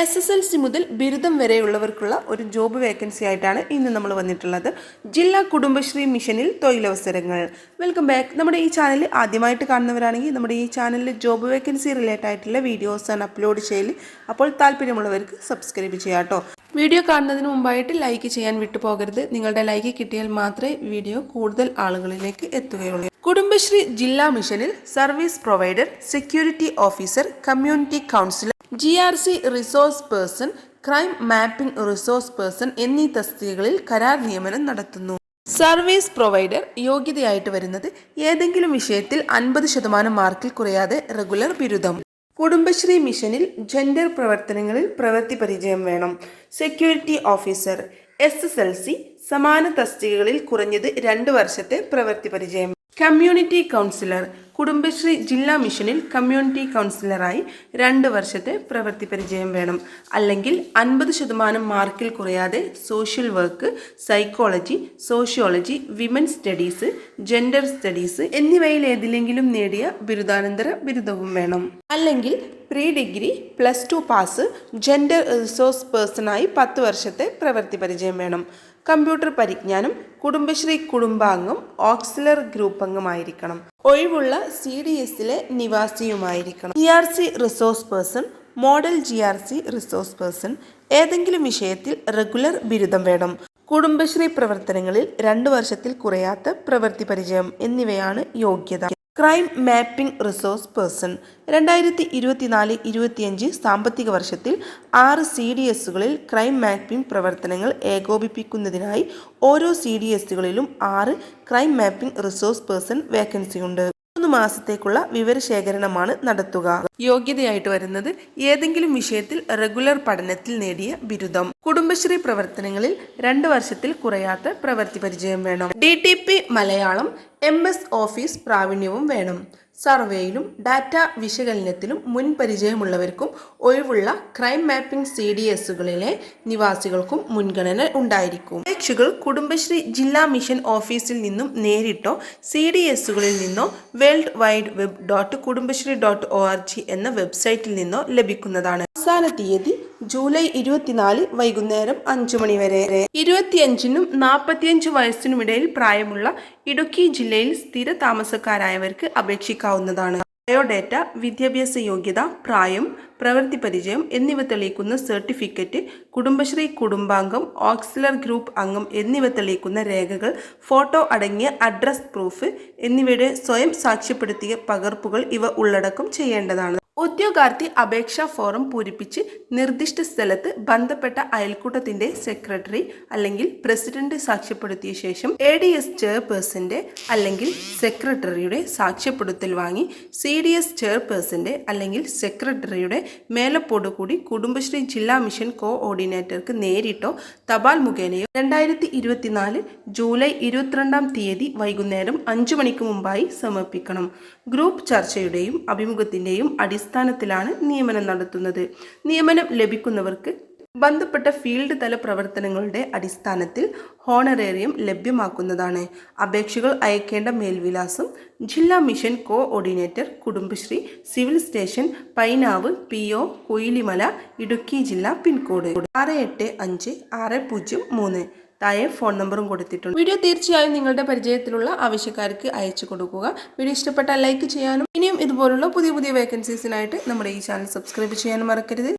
S S L C മുതൽ ബിരുദം വരെയുള്ളവർക്കുള്ള ഒരു ജോബ് വേക്കൻസി ആയിട്ടാണ് ഇന്ന് നമ്മൾ വന്നിട്ടുള്ളത്. ജില്ലാ കുടുംബശ്രീ മിഷനിൽ തൊഴിലവസരങ്ങൾ. വെൽക്കം ബാക്ക് നമ്മുടെ ഈ ചാനൽ ആദ്യമായിട്ട് കാണുന്നവരാണെങ്കിൽ നമ്മുടെ ഈ ചാനലിൽ ജോബ് വേക്കൻസി റിലേറ്റഡ് ആയിട്ടുള്ള വീഡിയോസാണ് അപ്ലോഡ് ചെയ്യൽ. അപ്പോൾ താല്പര്യമുള്ളവർക്ക് സബ്സ്ക്രൈബ് ചെയ്യാം കേട്ടോ വീഡിയോ കാണുന്നതിന് മുമ്പായിട്ട് ലൈക്ക് ചെയ്യാൻ വിട്ടുപോകരുത്. നിങ്ങളുടെ ലൈക്ക് കിട്ടിയാൽ മാത്രമേ വീഡിയോ കൂടുതൽ ആളുകളിലേക്ക് എത്തുകയുള്ളൂ. കുടുംബശ്രീ ജില്ലാ മിഷനിൽ service provider security officer community counsellor G R C resource person crime mapping resource person എന്നീ തസ്തികകളിൽ കരാർ നിയമനം നടത്തുന്നു. സർവീസ് പ്രൊവൈഡർ യോഗ്യതയായിട്ട് വരുന്നത് ഏതെങ്കിലും വിഷയത്തിൽ അൻപത് ശതമാനം മാർക്കിൽ കുറയാതെ റെഗുലർ ബിരുദം. കുടുംബശ്രീ മിഷനിൽ ജെൻഡർ പ്രവർത്തനങ്ങളിൽ പ്രവൃത്തി പരിചയം വേണം. Security officer S S L C സമാന തസ്തികകളിൽ കുറഞ്ഞത് രണ്ട് വർഷത്തെ പ്രവൃത്തി പരിചയം. കമ്മ്യൂണിറ്റി കൗൺസിലർ കുടുംബശ്രീ ജില്ലാ മിഷനിൽ കമ്മ്യൂണിറ്റി കൗൺസിലറായി രണ്ട് വർഷത്തെ പ്രവൃത്തി പരിചയം വേണം. അല്ലെങ്കിൽ അൻപത് ശതമാനം മാർക്കിൽ കുറയാതെ social work psychology sociology women studies gender studies എന്നിവയിൽ ഏതിലെങ്കിലും നേടിയ ബിരുദാനന്തര ബിരുദവും വേണം. അല്ലെങ്കിൽ pre degree plus two pass gender resource പേഴ്സണായി പത്ത് വർഷത്തെ പ്രവൃത്തി പരിചയം വേണം. കമ്പ്യൂട്ടർ പരിജ്ഞാനം കുടുംബശ്രീ കുടുംബാംഗം ഓക്സിലർ ഗ്രൂപ്പ് അംഗമായിരിക്കണം. ഒഴിവുള്ള സി ഡി എസിലെ നിവാസിയുമായിരിക്കണം. G R C resource person model G R C resource person ഏതെങ്കിലും വിഷയത്തിൽ റെഗുലർ ബിരുദം വേണം. കുടുംബശ്രീ പ്രവർത്തനങ്ങളിൽ രണ്ടു വർഷത്തിൽ കുറയാത്ത പ്രവൃത്തി പരിചയം എന്നിവയാണ് യോഗ്യത. ക്രൈം മാപ്പിംഗ് റിസോഴ്സ് പേഴ്സൺ രണ്ടായിരത്തി ഇരുപത്തിനാല് ഇരുപത്തിയഞ്ച് സാമ്പത്തിക വർഷത്തിൽ ആറ് സി ഡി എസുകളിൽ ക്രൈം മാപ്പിംഗ് പ്രവർത്തനങ്ങൾ ഏകോപിപ്പിക്കുന്നതിനായി ഓരോ സി ഡി എസുകളിലും ആറ് ക്രൈം മാപ്പിംഗ് റിസോഴ്സ് പേഴ്സൺ വേക്കൻസിയുണ്ട്. മാസത്തേക്കുള്ള വിവരശേഖരണമാണ് നടത്തുക. യോഗ്യതയായിട്ട് വരുന്നത് ഏതെങ്കിലും വിഷയത്തിൽ റെഗുലർ പഠനത്തിൽ നേടിയ ബിരുദം. കുടുംബശ്രീ പ്രവർത്തനങ്ങളിൽ രണ്ട് വർഷത്തിൽ കുറയാത്ത പ്രവൃത്തി പരിചയം വേണം. ഡി മലയാളം എം ഓഫീസ് പ്രാവീണ്യവും വേണം. സർവേയിലും ഡാറ്റ വിശകലനത്തിലും മുൻ പരിചയമുള്ളവർക്കും ഒഴിവുള്ള ക്രൈം മാപ്പിംഗ് സി ഡി എസുകളിലെ നിവാസികൾക്കും മുൻഗണന ഉണ്ടായിരിക്കും. അപേക്ഷകൾ കുടുംബശ്രീ ജില്ലാ മിഷൻ ഓഫീസിൽ നിന്നും നേരിട്ടോ സി ഡി എസുകളിൽ നിന്നോ world wide web dot Kudumbashree dot O R G എന്ന വെബ്സൈറ്റിൽ നിന്നോ ലഭിക്കുന്നതാണ്. അവസാന തീയതി ജൂലൈ ഇരുപത്തിനാല് വൈകുന്നേരം അഞ്ചു മണി വരെ. ഇരുപത്തിയഞ്ചിനും നാൽപ്പത്തിയഞ്ച് വയസ്സിനുമിടയിൽ പ്രായമുള്ള ഇടുക്കി ജില്ലയിൽ സ്ഥിര താമസക്കാരായവർക്ക് അപേക്ഷിക്കാവുന്നതാണ്. ബയോഡേറ്റ വിദ്യാഭ്യാസ യോഗ്യത പ്രായം പ്രവൃത്തി പരിചയം എന്നിവ തെളിയിക്കുന്ന സർട്ടിഫിക്കറ്റ് കുടുംബശ്രീ കുടുംബാംഗം ഓക്സിലർ ഗ്രൂപ്പ് അംഗം എന്നിവ തെളിയിക്കുന്ന രേഖകൾ ഫോട്ടോ അടങ്ങിയ അഡ്രസ് പ്രൂഫ് എന്നിവയുടെ സ്വയം സാക്ഷ്യപ്പെടുത്തിയ പകർപ്പുകൾ ഇവ ഉള്ളടക്കം ചെയ്യേണ്ടതാണ്. ഉദ്യോഗാർത്ഥി അപേക്ഷാ ഫോറം പൂരിപ്പിച്ച് നിർദ്ദിഷ്ട സ്ഥലത്ത് ബന്ധപ്പെട്ട അയൽക്കൂട്ടത്തിന്റെ സെക്രട്ടറി അല്ലെങ്കിൽ പ്രസിഡന്റ് സാക്ഷ്യപ്പെടുത്തിയ ശേഷം എ ഡി എസ് ചെയർപേഴ്സന്റെ അല്ലെങ്കിൽ സെക്രട്ടറിയുടെ സാക്ഷ്യപ്പെടുത്തൽ വാങ്ങി സി ഡി എസ് ചെയർപേഴ്സന്റെ അല്ലെങ്കിൽ സെക്രട്ടറിയുടെ മേലപ്പോടുകൂടി കുടുംബശ്രീ ജില്ലാ മിഷൻ കോഓർഡിനേറ്റർക്ക് നേരിട്ടോ തപാൽ മുഖേനയോ രണ്ടായിരത്തി ഇരുപത്തിനാല് ജൂലൈ ഇരുപത്തിരണ്ടാം തീയതി വൈകുന്നേരം അഞ്ചു മണിക്ക് മുമ്പായി സമർപ്പിക്കണം. ഗ്രൂപ്പ് ചർച്ചയുടെയും അഭിമുഖത്തിന്റെയും അടിസ്ഥാനത്തിലാണ് നിയമനം നടത്തുന്നത്. നിയമനം ലഭിക്കുന്നവർക്ക് ബന്ധപ്പെട്ട ഫീൽഡ് തല പ്രവർത്തനങ്ങളുടെ അടിസ്ഥാനത്തിൽ ഹോണറേറിയം ലഭ്യമാക്കുന്നതാണ്. അപേക്ഷകൾ അയക്കേണ്ട മേൽവിലാസം ജില്ലാ mission coordinator Kudumbashree civil station Painavu P O Koyilimala Idukki ജില്ല പിൻകോഡ്. ആറ് എട്ട് അഞ്ച് ആറ് പൂജ്യം മൂന്ന്. താഴെ ഫോൺ നമ്പറും കൊടുത്തിട്ടുണ്ട്. വീഡിയോ തീർച്ചയായും നിങ്ങളുടെ പരിചയത്തിലുള്ള ആവശ്യക്കാർക്ക് അയച്ചു കൊടുക്കുക. വീഡിയോ ഇഷ്ടപ്പെട്ടാൽ ലൈക്ക് ചെയ്യാനും ഇനിയും ഇതുപോലുള്ള പുതിയ പുതിയ വേക്കൻസീസിനായിട്ട് നമ്മുടെ ഈ ചാനൽ സബ്സ്ക്രൈബ് ചെയ്യാനും മറക്കരുത്.